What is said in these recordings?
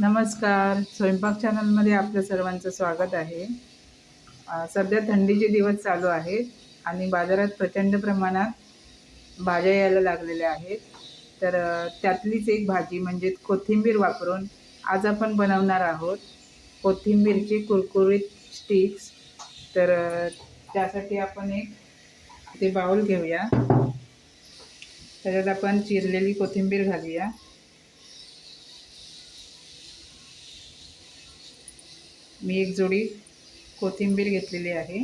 नमस्कार. स्वयंपाक चॅनलमध्ये आपल्या सर्वांचं स्वागत आहे. सध्या थंडीचे दिवस चालू आहेत आणि बाजारात प्रचंड प्रमाणात भाज्या यायला लागलेल्या आहेत. तर त्यातलीच एक भाजी म्हणजे कोथिंबीर वापरून आज आपण बनवणार आहोत. कोथिंबीरची कुरकुरीत स्टिक्स तर त्यासाठी आपण एक ते बाऊल घेऊया. त्याच्यात आपण चिरलेली कोथिंबीर घालूया. मी एक जोडी कोथिंबीर घेतलेली आहे.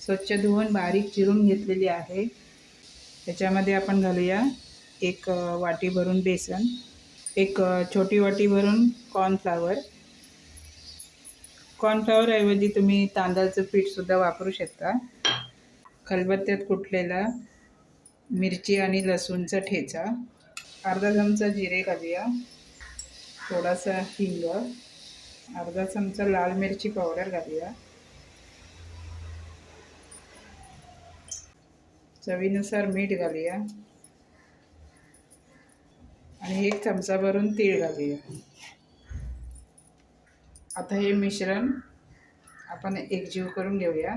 स्वच्छ धुवून बारीक चिरून घेतलेली आहे. त्याच्यामध्ये आपण घालूया एक वाटी भरून बेसन एक छोटी वाटी भरून कॉर्नफ्लावर कॉर्नफ्लावरऐवजी तुम्ही तांदळाचं पीठसुद्धा वापरू शकता. खलबत्त्यात कुटलेला मिरची आणि लसूणचा ठेचा. अर्धा चमचा जिरे घालूया. थोडासा हिंग. अर्धा चमचा लाल मिरची पावडर घालूया. चवीनुसार मीठ घालूया. आणि एक चमचा भरून तीळ घालूया. आता हे मिश्रण आपण एकजीव करून घेऊया.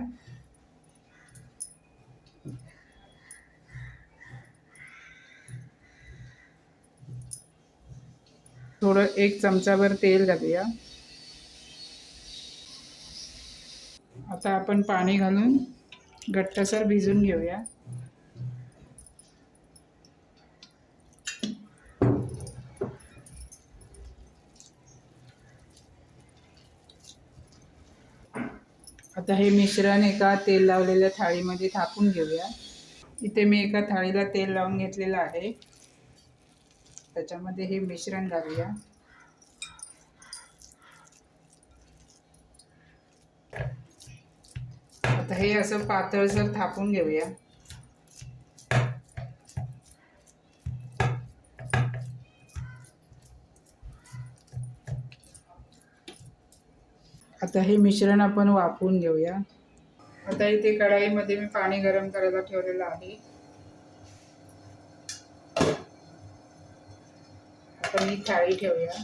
थोडं एक चमचाभर तेल घालूया. आता आपण पाणी घालून घट्टसर भिजून घेऊया. आता हे मिश्रण एका तेल लावलेल्या थाळीमध्ये थापून घेऊया. इथे मी एका थाळीला तेल लावून घेतलेलं आहे. त्याच्यामध्ये हे मिश्रण घालूया. आता हे असं पातळसर थापून घेऊया. आता हे मिश्रण आपण वाफवून घेऊया. आता इथे कढाईमध्ये मी पाणी गरम करायला ठेवलेलं आहे. आपण ही थाळी ठेवूया.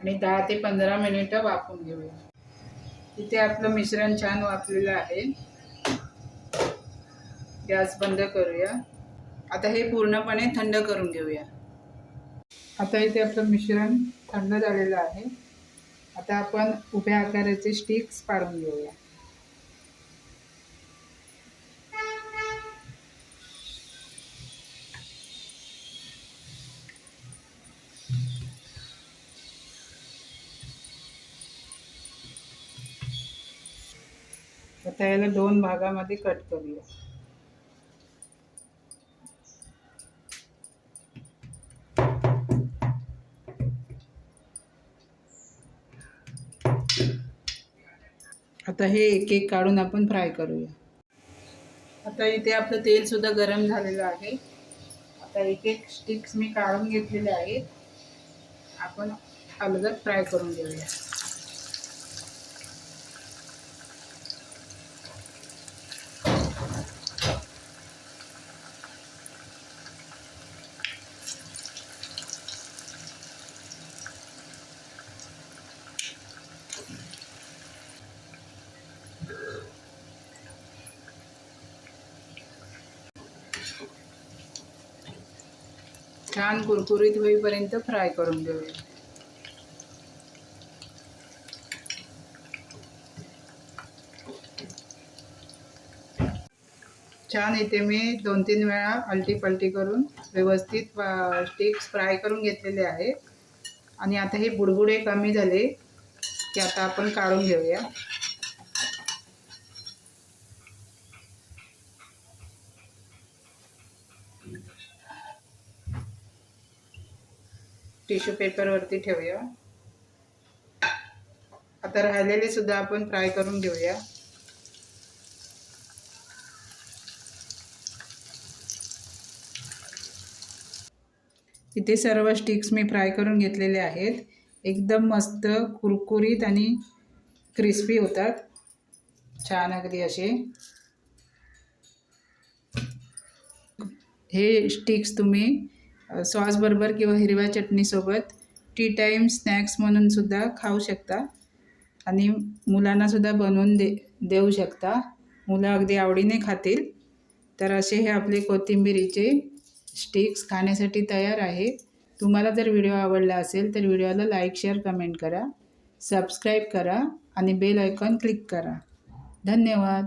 आणि दहा ते पंधरा मिनिटं वाफवून घेऊया. इथे आपलं मिश्रण छान वाफलेलं आहे. गॅस बंद करूया. आता हे पूर्णपणे थंड करून घेऊया. आता इथे आपलं मिश्रण थंड झालेलं आहे. आता आपण उभ्या आकाराचे स्टिक्स पाडून घेऊया. आता याला दोन भागामध्ये कट करूया. आता हे एक एक काढून आपण फ्राय करूया. आता इथे आपलं तेल सुद्धा गरम झालेलं आहे. आता एक एक स्टिक्स मी काढून घेतलेले आहेत. आपण अलगद फ्राय करून घेऊया. छान कुरकुरीत होईपर्यंत फ्राय करून घेऊया. छान इथे मी दोन तीन वेळा अलटी पलटी करून व्यवस्थित स्टिक्स फ्राय करून घेतलेले आहेत. आणि आता हे बुडबुडे कमी झाले की आता आपण काढून घेऊया. टिश्यू पेपरवरती ठेवूया. आता राहिलेले सुद्धा आपण फ्राय करून घेऊया. इथे सर्व स्टिक्स मी फ्राय करून घेतलेले आहेत. एकदम मस्त कुरकुरीत आणि क्रिस्पी होतात. छान अगदी असे. हे स्टिक्स तुम्ही सॉसबरोबर किंवा हिरव्या चटणीसोबत टी टाईम स्नॅक्स म्हणून सुद्धा खाऊ शकता. आणि मुलांनासुद्धा बनवून दे देऊ शकता. मुलं अगदी आवडीने खातील. तर असे हे आपले कोथिंबिरीचे स्टिक्स खाण्यासाठी तयार आहे. तुम्हाला जर व्हिडिओ आवडला असेल तर व्हिडिओला लाईक शेअर कमेंट करा. सबस्क्राईब करा आणि बेल आयकॉन क्लिक करा. धन्यवाद.